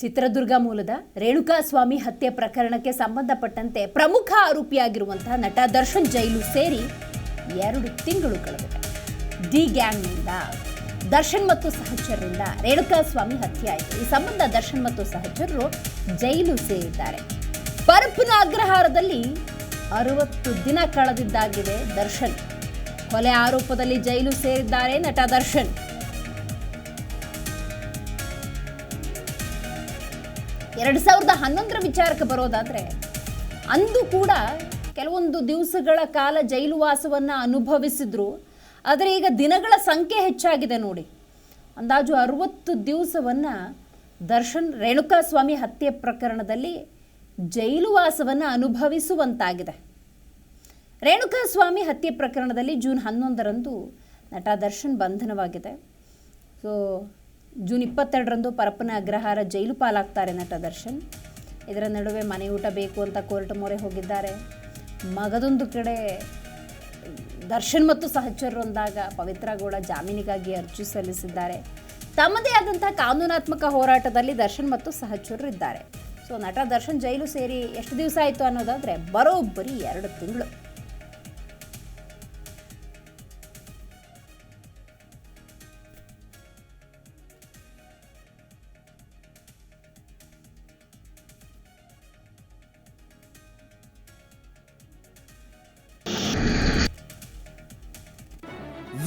ಚಿತ್ರದುರ್ಗ ಮೂಲದ ರೇಣುಕಾಸ್ವಾಮಿ ಹತ್ಯೆ ಪ್ರಕರಣಕ್ಕೆ ಸಂಬಂಧಪಟ್ಟಂತೆ ಪ್ರಮುಖ ಆರೋಪಿಯಾಗಿರುವಂತಹ ನಟ ದರ್ಶನ್ ಜೈಲು ಸೇರಿ ಎರಡು ತಿಂಗಳು ಕಳೆದ ಡಿ ಗ್ಯಾಂಗ್ನಿಂದ ದರ್ಶನ್ ಮತ್ತು ಸಹಚರರಿಂದ ರೇಣುಕಾಸ್ವಾಮಿ ಹತ್ಯೆ ಆಯಿತು. ಈ ಸಂಬಂಧ ದರ್ಶನ್ ಮತ್ತು ಸಹಚರರು ಜೈಲು ಸೇರಿದ್ದಾರೆ. ಪರಪ್ಪಿನ ಅಗ್ರಹಾರದಲ್ಲಿ ಅರವತ್ತು ದಿನ ಕಳೆದಿದ್ದಾಗಿದೆ ದರ್ಶನ್. ಕೊಲೆ ಆರೋಪದಲ್ಲಿ ಜೈಲು ಸೇರಿದ್ದಾರೆ ನಟ ದರ್ಶನ್. ಎರಡು ಸಾವಿರದ ಹನ್ನೊಂದರ ವಿಚಾರಕ್ಕೆ ಬರೋದಾದರೆ, ಅಂದು ಕೂಡ ಕೆಲವೊಂದು ದಿವಸಗಳ ಕಾಲ ಜೈಲುವಾಸವನ್ನು ಅನುಭವಿಸಿದ್ರು. ಆದರೆ ಈಗ ದಿನಗಳ ಸಂಖ್ಯೆ ಹೆಚ್ಚಾಗಿದೆ ನೋಡಿ. ಅಂದಾಜು ಅರುವತ್ತು ದಿವಸವನ್ನು ದರ್ಶನ್ ರೇಣುಕಾಸ್ವಾಮಿ ಹತ್ಯೆ ಪ್ರಕರಣದಲ್ಲಿ ಜೈಲುವಾಸವನ್ನು ಅನುಭವಿಸುವಂತಾಗಿದೆ. ರೇಣುಕಾಸ್ವಾಮಿ ಹತ್ಯೆ ಪ್ರಕರಣದಲ್ಲಿ ಜೂನ್ ಹನ್ನೊಂದರಂದು ನಟ ದರ್ಶನ್ ಬಂಧನವಾಗಿದೆ. ಸೊ ಜೂನ್ ಇಪ್ಪತ್ತೆರಡರಂದು ಪರಪ್ಪನ ಅಗ್ರಹಾರ ಜೈಲು ಪಾಲಾಗ್ತಾರೆ ನಟ ದರ್ಶನ್. ಇದರ ನಡುವೆ ಮನೆ ಊಟ ಬೇಕು ಅಂತ ಕೋರ್ಟ್ ಮೊರೆ ಹೋಗಿದ್ದಾರೆ. ಮಗದೊಂದು ಕಡೆ ದರ್ಶನ್ ಮತ್ತು ಸಹಚರರೊಂದಾಗ ಪವಿತ್ರ ಗೌಡ ಜಾಮೀನಿಗಾಗಿ ಅರ್ಜಿ ಸಲ್ಲಿಸಿದ್ದಾರೆ. ತಮ್ಮದೇ ಆದಂಥ ಕಾನೂನಾತ್ಮಕ ಹೋರಾಟದಲ್ಲಿ ದರ್ಶನ್ ಮತ್ತು ಸಹಚರರು ಇದ್ದಾರೆ ಸೊ, ನಟ ದರ್ಶನ್ ಜೈಲು ಸೇರಿ ಎಷ್ಟು ದಿವಸ ಆಯಿತು ಅನ್ನೋದಾದರೆ ಬರೋಬ್ಬರಿ ಎರಡು ತಿಂಗಳು.